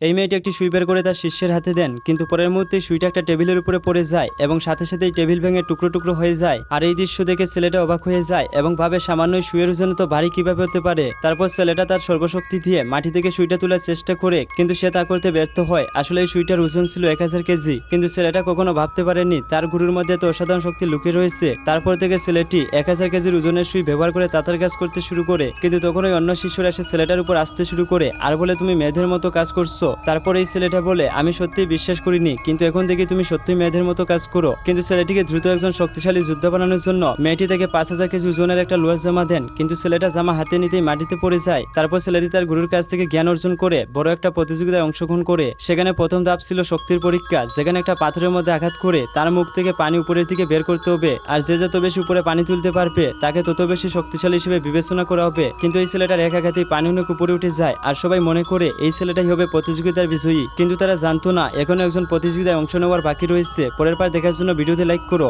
এই মেয়েটি একটি সুই বের করে তার শিষ্যের হাতে দেন, কিন্তু পরের মুহূর্তে সুইটা একটা টেবিলের উপরে পড়ে যায় এবং সাথে সাথেই টেবিল ভেঙে টুকরো টুকরো হয়ে যায়। আর এই দৃশ্য দেখে ছেলেটা অবাক হয়ে যায় এবং ভাবে সামান্য সুইয়ের ওজন তো ভারী কীভাবে হতে পারে? তারপর ছেলেটা তার সর্বশক্তি দিয়ে মাটি থেকে সুইটা তোলার চেষ্টা করে, কিন্তু সে তা করতে ব্যর্থ হয়। আসলে এই সুইটার ওজন ছিল এক হাজার কেজি, কিন্তু ছেলেটা কখনো ভাবতে পারেনি তার গুরুর মধ্যে তো অসাধারণ শক্তি লুকিয়ে রয়েছে। তারপর থেকে ছেলেটি এক হাজার কেজির ওজনের সুই ব্যবহার করে তাতার কাজ করতে শুরু করে, কিন্তু তখন ওই অন্য শিশুরা এসে ছেলেটার উপর আসতে শুরু করে, আর বলে তুমি মেয়েদের মতো কাজ করছ? তারপর এই ছেলেটা বলে, আমি সত্যিই বিশ্বাস করিনি, কিন্তু এখন থেকে তুমি সত্যিই মেয়েদের মতো কাজ করো। কিন্তু ছেলেটিকে দ্রুত একজন শক্তিশালী যোদ্ধা বানানোর জন্য মেয়েটি থেকে পাঁচ হাজার কেজি ওজনের একটা লোহার জামা দেন। কিন্তু ছেলেটা জামা হাতে নিতেই মাটিতে পড়ে যায়। তারপর ছেলেটি তার গুরুর কাছ থেকে জ্ঞান অর্জন করে বড় একটা প্রতিযোগিতায় অংশগ্রহণ করে। সেখানে প্রথম ধাপ ছিল শক্তির পরীক্ষা, যেখানে একটা পাথরের মধ্যে আঘাত করে তার মুখ থেকে পানি উপরের দিকে বের করতে হবে। আর যে যত বেশি উপরে পানি তুলতে পারবে, তাকে তত বেশি শক্তিশালী হিসেবে বিবেচনা করা হবে। কিন্তু এই ছেলেটার এক আঘাতেই পানি অনেক উপরে উঠে যায়। আর সবাই মনে করে, এই ছেলেটাই হবে প্রতিযোগিতার বিষয়ই। কিন্তু তারা জানতো না এখনও একজন প্রতিযোগিতায় অংশ নেওয়ার বাকি রয়েছে। পরের বার দেখার জন্য ভিডিওতে লাইক করো।